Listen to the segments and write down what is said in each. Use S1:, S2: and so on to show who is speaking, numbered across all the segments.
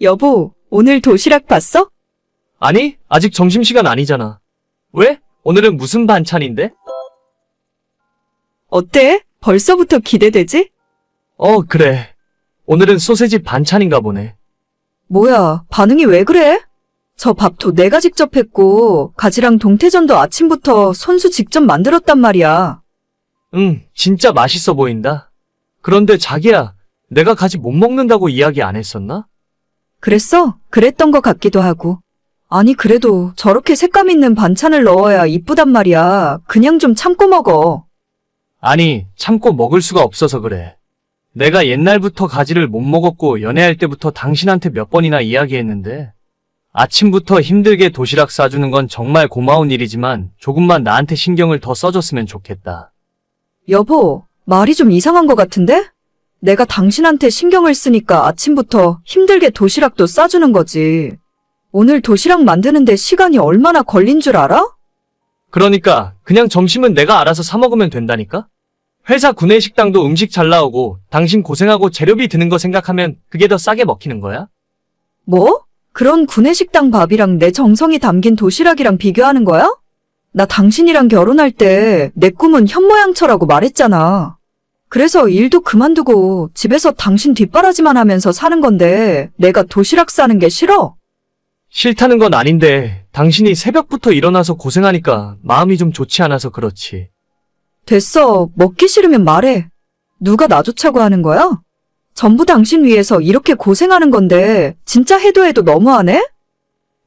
S1: 여보, 오늘 도시락 봤어?
S2: 아니, 아직 점심시간 아니잖아. 왜? 오늘은 무슨 반찬인데?
S1: 어때? 벌써부터 기대되지?
S2: 어, 그래. 오늘은 소세지 반찬인가 보네.
S1: 뭐야, 반응이 왜 그래? 저 밥도 내가 직접 했고, 가지랑 동태전도 아침부터 손수 직접 만들었단 말이야.
S2: 응, 진짜 맛있어 보인다. 그런데 자기야, 내가 가지 못 먹는다고 이야기 안 했었나?
S1: 그랬어? 그랬던 것 같기도 하고. 아니, 그래도 저렇게 색감 있는 반찬을 넣어야 이쁘단 말이야. 그냥 좀 참고 먹어.
S2: 아니, 참고 먹을 수가 없어서 그래. 내가 옛날부터 가지를 못 먹었고 연애할 때부터 당신한테 몇 번이나 이야기했는데 아침부터 힘들게 도시락 싸주는 건 정말 고마운 일이지만 조금만 나한테 신경을 더 써줬으면 좋겠다.
S1: 여보, 말이 좀 이상한 것 같은데? 내가 당신한테 신경을 쓰니까 아침부터 힘들게 도시락도 싸주는 거지. 오늘 도시락 만드는데 시간이 얼마나 걸린 줄 알아?
S2: 그러니까 그냥 점심은 내가 알아서 사 먹으면 된다니까? 회사 구내 식당도 음식 잘 나오고 당신 고생하고 재료비 드는 거 생각하면 그게 더 싸게 먹히는 거야?
S1: 뭐? 그런 구내식당 밥이랑 내 정성이 담긴 도시락이랑 비교하는 거야? 나 당신이랑 결혼할 때 내 꿈은 현모양처라고 말했잖아. 그래서 일도 그만두고 집에서 당신 뒷바라지만 하면서 사는 건데 내가 도시락 싸는 게 싫어?
S2: 싫다는 건 아닌데 당신이 새벽부터 일어나서 고생하니까 마음이 좀 좋지 않아서 그렇지.
S1: 됐어. 먹기 싫으면 말해. 누가 나조차고 하는 거야? 전부 당신 위해서 이렇게 고생하는 건데 진짜 해도 해도 너무하네?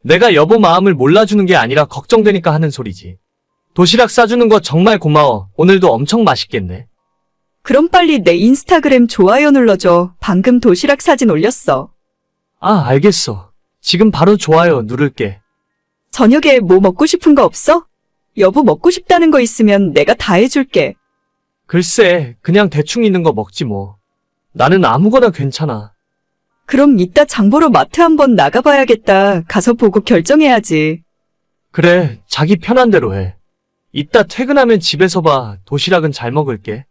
S2: 내가 여보 마음을 몰라주는 게 아니라 걱정되니까 하는 소리지. 도시락 싸주는 거 정말 고마워. 오늘도 엄청 맛있겠네.
S1: 그럼 빨리 내 인스타그램 좋아요 눌러줘. 방금 도시락 사진 올렸어.
S2: 아, 알겠어. 지금 바로 좋아요 누를게.
S1: 저녁에 뭐 먹고 싶은 거 없어? 여보 먹고 싶다는 거 있으면 내가 다 해줄게.
S2: 글쎄, 그냥 대충 있는 거 먹지 뭐. 나는 아무거나 괜찮아.
S1: 그럼 이따 장보러 마트 한번 나가봐야겠다. 가서 보고 결정해야지.
S2: 그래, 자기 편한 대로 해. 이따 퇴근하면 집에서 봐. 도시락은 잘 먹을게.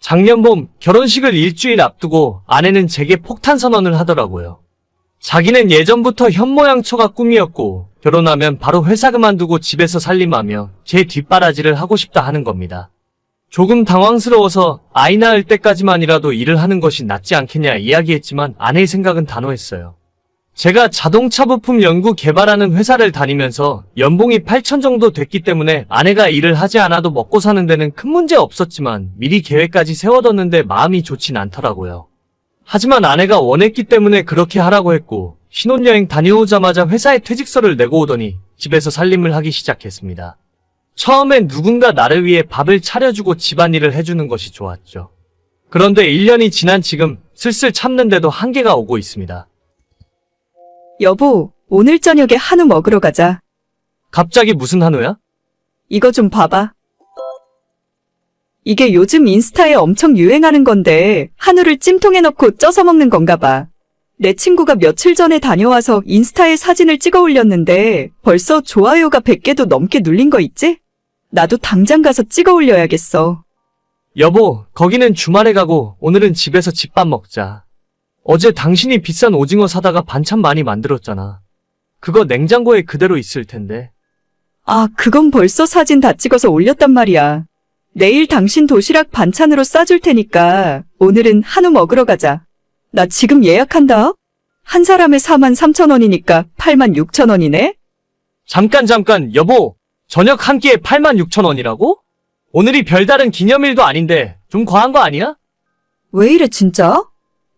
S2: 작년 봄 결혼식을 일주일 앞두고 아내는 제게 폭탄 선언을 하더라고요. 자기는 예전부터 현모양처가 꿈이었고 결혼하면 바로 회사 그만두고 집에서 살림하며 제 뒷바라지를 하고 싶다 하는 겁니다. 조금 당황스러워서 아이 낳을 때까지만이라도 일을 하는 것이 낫지 않겠냐 이야기했지만 아내의 생각은 단호했어요. 제가 자동차 부품 연구 개발하는 회사를 다니면서 연봉이 8천 정도 됐기 때문에 아내가 일을 하지 않아도 먹고 사는 데는 큰 문제 없었지만 미리 계획까지 세워뒀는데 마음이 좋진 않더라고요. 하지만 아내가 원했기 때문에 그렇게 하라고 했고 신혼여행 다녀오자마자 회사에 퇴직서를 내고 오더니 집에서 살림을 하기 시작했습니다. 처음엔 누군가 나를 위해 밥을 차려주고 집안일을 해주는 것이 좋았죠. 그런데 1년이 지난 지금 슬슬 참는데도 한계가 오고 있습니다.
S1: 여보, 오늘 저녁에 한우 먹으러 가자.
S2: 갑자기 무슨 한우야?
S1: 이거 좀 봐봐. 이게 요즘 인스타에 엄청 유행하는 건데 한우를 찜통에 넣고 쪄서 먹는 건가 봐. 내 친구가 며칠 전에 다녀와서 인스타에 사진을 찍어 올렸는데 벌써 좋아요가 100개도 넘게 눌린 거 있지? 나도 당장 가서 찍어 올려야겠어.
S2: 여보, 거기는 주말에 가고 오늘은 집에서 집밥 먹자. 어제 당신이 비싼 오징어 사다가 반찬 많이 만들었잖아. 그거 냉장고에 그대로 있을 텐데.
S1: 아, 그건 벌써 사진 다 찍어서 올렸단 말이야. 내일 당신 도시락 반찬으로 싸줄 테니까 오늘은 한우 먹으러 가자. 나 지금 예약한다. 한 사람에 4만 3천 원이니까 8만 6천 원이네.
S2: 잠깐 잠깐, 여보. 저녁 한 끼에 8만 6천 원이라고? 오늘이 별다른 기념일도 아닌데 좀 과한 거 아니야?
S1: 왜 이래 진짜?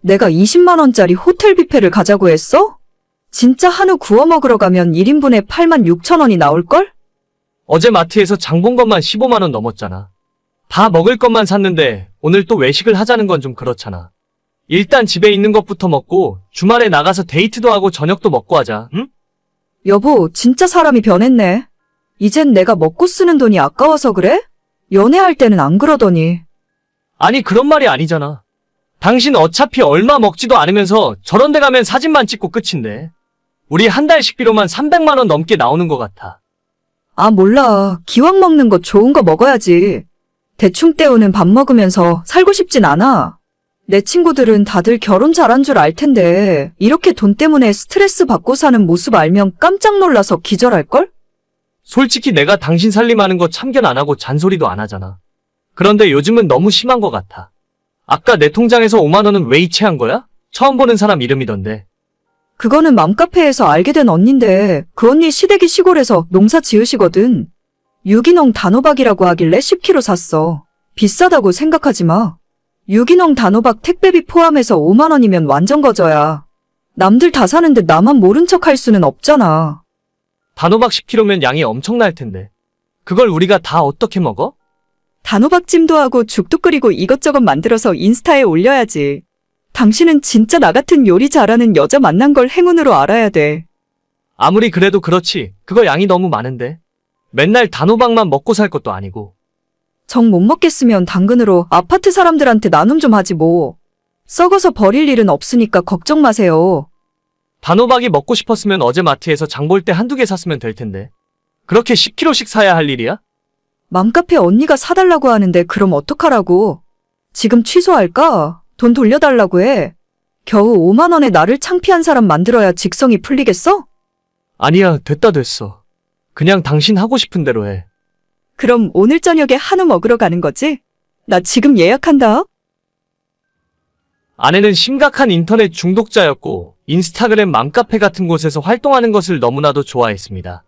S1: 내가 20만 원짜리 호텔 뷔페를 가자고 했어? 진짜 한우 구워 먹으러 가면 1인분에 8만 6천 원이 나올걸?
S2: 어제 마트에서 장 본 것만 15만 원 넘었잖아. 다 먹을 것만 샀는데 오늘 또 외식을 하자는 건 좀 그렇잖아. 일단 집에 있는 것부터 먹고 주말에 나가서 데이트도 하고 저녁도 먹고 하자. 응?
S1: 여보, 진짜 사람이 변했네. 이젠 내가 먹고 쓰는 돈이 아까워서 그래? 연애할 때는 안 그러더니.
S2: 아니 그런 말이 아니잖아. 당신 어차피 얼마 먹지도 않으면서 저런 데 가면 사진만 찍고 끝인데. 우리 한 달 식비로만 300만 원 넘게 나오는 것 같아.
S1: 아, 몰라. 기왕 먹는 거 좋은 거 먹어야지. 대충 때우는 밥 먹으면서 살고 싶진 않아. 내 친구들은 다들 결혼 잘한 줄 알 텐데, 이렇게 돈 때문에 스트레스 받고 사는 모습 알면 깜짝 놀라서 기절할걸?
S2: 솔직히 내가 당신 살림하는 거 참견 안 하고 잔소리도 안 하잖아. 그런데 요즘은 너무 심한 것 같아. 아까 내 통장에서 5만 원은 왜 이체한 거야? 처음 보는 사람 이름이던데.
S1: 그거는 맘카페에서 알게 된 언니인데, 그 언니 시댁이 시골에서 농사 지으시거든. 유기농 단호박이라고 하길래 10kg 샀어. 비싸다고 생각하지 마. 유기농 단호박 택배비 포함해서 5만 원이면 완전 거저야. 남들 다 사는데 나만 모른 척 할 수는 없잖아.
S2: 단호박 10kg면 양이 엄청날 텐데. 그걸 우리가 다 어떻게 먹어?
S1: 단호박찜도 하고 죽도 끓이고 이것저것 만들어서 인스타에 올려야지. 당신은 진짜 나 같은 요리 잘하는 여자 만난 걸 행운으로 알아야 돼.
S2: 아무리 그래도 그렇지. 그거 양이 너무 많은데. 맨날 단호박만 먹고 살 것도 아니고.
S1: 정 못 먹겠으면 당근으로 아파트 사람들한테 나눔 좀 하지 뭐. 썩어서 버릴 일은 없으니까 걱정 마세요.
S2: 단호박이 먹고 싶었으면 어제 마트에서 장 볼 때 한두 개 샀으면 될 텐데. 그렇게 10kg씩 사야 할 일이야?
S1: 맘카페 언니가 사달라고 하는데 그럼 어떡하라고. 지금 취소할까? 돈 돌려달라고 해. 겨우 5만 원에 나를 창피한 사람 만들어야 직성이 풀리겠어?
S2: 아니야, 됐다 됐어. 그냥 당신 하고 싶은 대로 해.
S1: 그럼 오늘 저녁에 한우 먹으러 가는 거지? 나 지금 예약한다.
S2: 아내는 심각한 인터넷 중독자였고 인스타그램 맘카페 같은 곳에서 활동하는 것을 너무나도 좋아했습니다.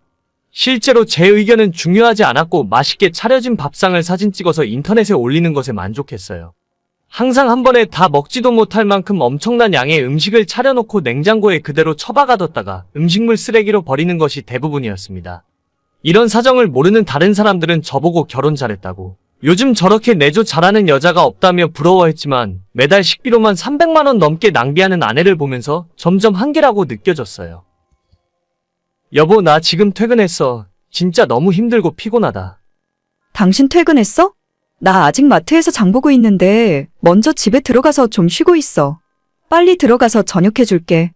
S2: 실제로 제 의견은 중요하지 않았고 맛있게 차려진 밥상을 사진 찍어서 인터넷에 올리는 것에 만족했어요. 항상 한 번에 다 먹지도 못할 만큼 엄청난 양의 음식을 차려놓고 냉장고에 그대로 처박아뒀다가 음식물 쓰레기로 버리는 것이 대부분이었습니다. 이런 사정을 모르는 다른 사람들은 저보고 결혼 잘했다고 요즘 저렇게 내조 잘하는 여자가 없다며 부러워했지만 매달 식비로만 300만원 넘게 낭비하는 아내를 보면서 점점 한계라고 느껴졌어요. 여보, 나 지금 퇴근했어. 진짜 너무 힘들고 피곤하다.
S1: 당신 퇴근했어? 나 아직 마트에서 장 보고 있는데 먼저 집에 들어가서 좀 쉬고 있어. 빨리 들어가서 저녁 해줄게.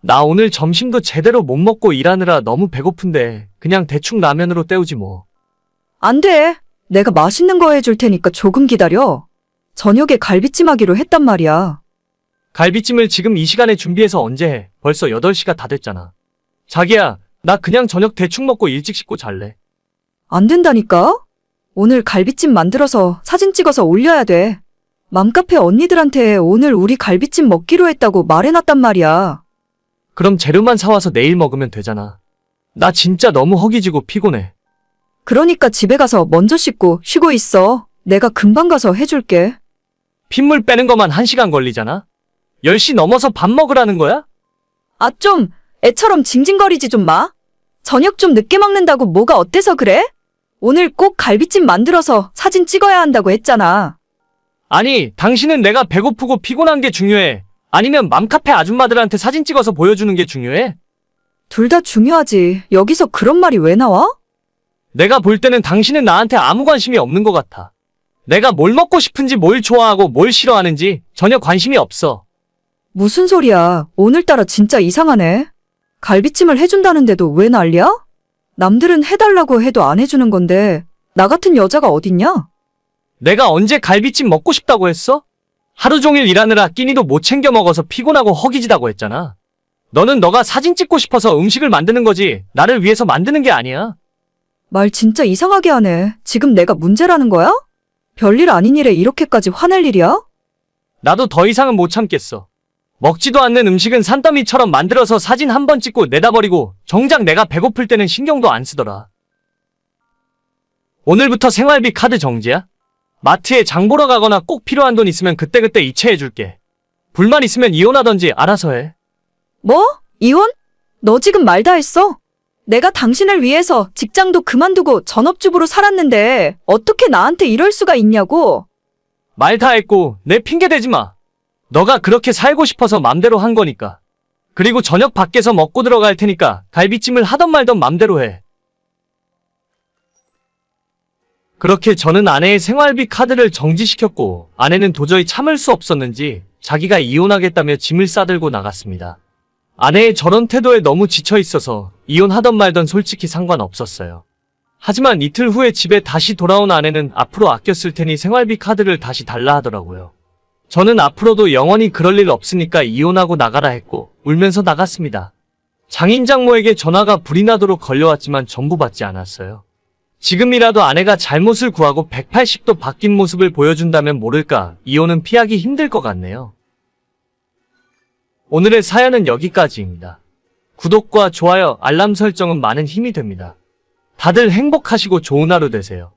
S2: 나 오늘 점심도 제대로 못 먹고 일하느라 너무 배고픈데 그냥 대충 라면으로 때우지 뭐.
S1: 안 돼. 내가 맛있는 거 해줄 테니까 조금 기다려. 저녁에 갈비찜 하기로 했단 말이야.
S2: 갈비찜을 지금 이 시간에 준비해서 언제 해? 벌써 8시가 다 됐잖아. 자기야, 나 그냥 저녁 대충 먹고 일찍 씻고 잘래.
S1: 안 된다니까? 오늘 갈비찜 만들어서 사진 찍어서 올려야 돼. 맘카페 언니들한테 오늘 우리 갈비찜 먹기로 했다고 말해놨단 말이야.
S2: 그럼 재료만 사와서 내일 먹으면 되잖아. 나 진짜 너무 허기지고 피곤해.
S1: 그러니까 집에 가서 먼저 씻고 쉬고 있어. 내가 금방 가서 해줄게.
S2: 핏물 빼는 것만 1시간 걸리잖아? 10시 넘어서 밥 먹으라는 거야?
S1: 아, 좀, 애처럼 징징거리지 좀 마. 저녁 좀 늦게 먹는다고 뭐가 어때서 그래? 오늘 꼭 갈비찜 만들어서 사진 찍어야 한다고 했잖아.
S2: 아니, 당신은 내가 배고프고 피곤한 게 중요해. 아니면 맘카페 아줌마들한테 사진 찍어서 보여주는 게 중요해?
S1: 둘 다 중요하지. 여기서 그런 말이 왜 나와?
S2: 내가 볼 때는 당신은 나한테 아무 관심이 없는 것 같아. 내가 뭘 먹고 싶은지 뭘 좋아하고 뭘 싫어하는지 전혀 관심이 없어.
S1: 무슨 소리야. 오늘따라 진짜 이상하네. 갈비찜을 해준다는데도 왜 난리야? 남들은 해달라고 해도 안 해주는 건데, 나 같은 여자가 어딨냐?
S2: 내가 언제 갈비찜 먹고 싶다고 했어? 하루 종일 일하느라 끼니도 못 챙겨 먹어서 피곤하고 허기지다고 했잖아. 너는 너가 사진 찍고 싶어서 음식을 만드는 거지, 나를 위해서 만드는 게 아니야.
S1: 말 진짜 이상하게 하네. 지금 내가 문제라는 거야? 별일 아닌 일에 이렇게까지 화낼 일이야?
S2: 나도 더 이상은 못 참겠어. 먹지도 않는 음식은 산더미처럼 만들어서 사진 한 번 찍고 내다 버리고 정작 내가 배고플 때는 신경도 안 쓰더라. 오늘부터 생활비 카드 정지야? 마트에 장 보러 가거나 꼭 필요한 돈 있으면 그때그때 이체해줄게. 불만 있으면 이혼하던지 알아서 해.
S1: 뭐? 이혼? 너 지금 말 다 했어? 내가 당신을 위해서 직장도 그만두고 전업주부로 살았는데 어떻게 나한테 이럴 수가 있냐고?
S2: 말 다 했고 내 핑계 대지 마. 너가 그렇게 살고 싶어서 맘대로 한 거니까. 그리고 저녁 밖에서 먹고 들어갈 테니까 갈비찜을 하던 말던 맘대로 해. 그렇게 저는 아내의 생활비 카드를 정지시켰고 아내는 도저히 참을 수 없었는지 자기가 이혼하겠다며 짐을 싸들고 나갔습니다. 아내의 저런 태도에 너무 지쳐 있어서 이혼하던 말던 솔직히 상관없었어요. 하지만 이틀 후에 집에 다시 돌아온 아내는 앞으로 쓸 테니 생활비 카드를 다시 달라 하더라고요. 저는 앞으로도 영원히 그럴 일 없으니까 이혼하고 나가라 했고 울면서 나갔습니다. 장인장모에게 전화가 불이 나도록 걸려왔지만 전부 받지 않았어요. 지금이라도 아내가 잘못을 구하고 180도 바뀐 모습을 보여준다면 모를까 이혼은 피하기 힘들 것 같네요. 오늘의 사연은 여기까지입니다. 구독과 좋아요, 알람 설정은 많은 힘이 됩니다. 다들 행복하시고 좋은 하루 되세요.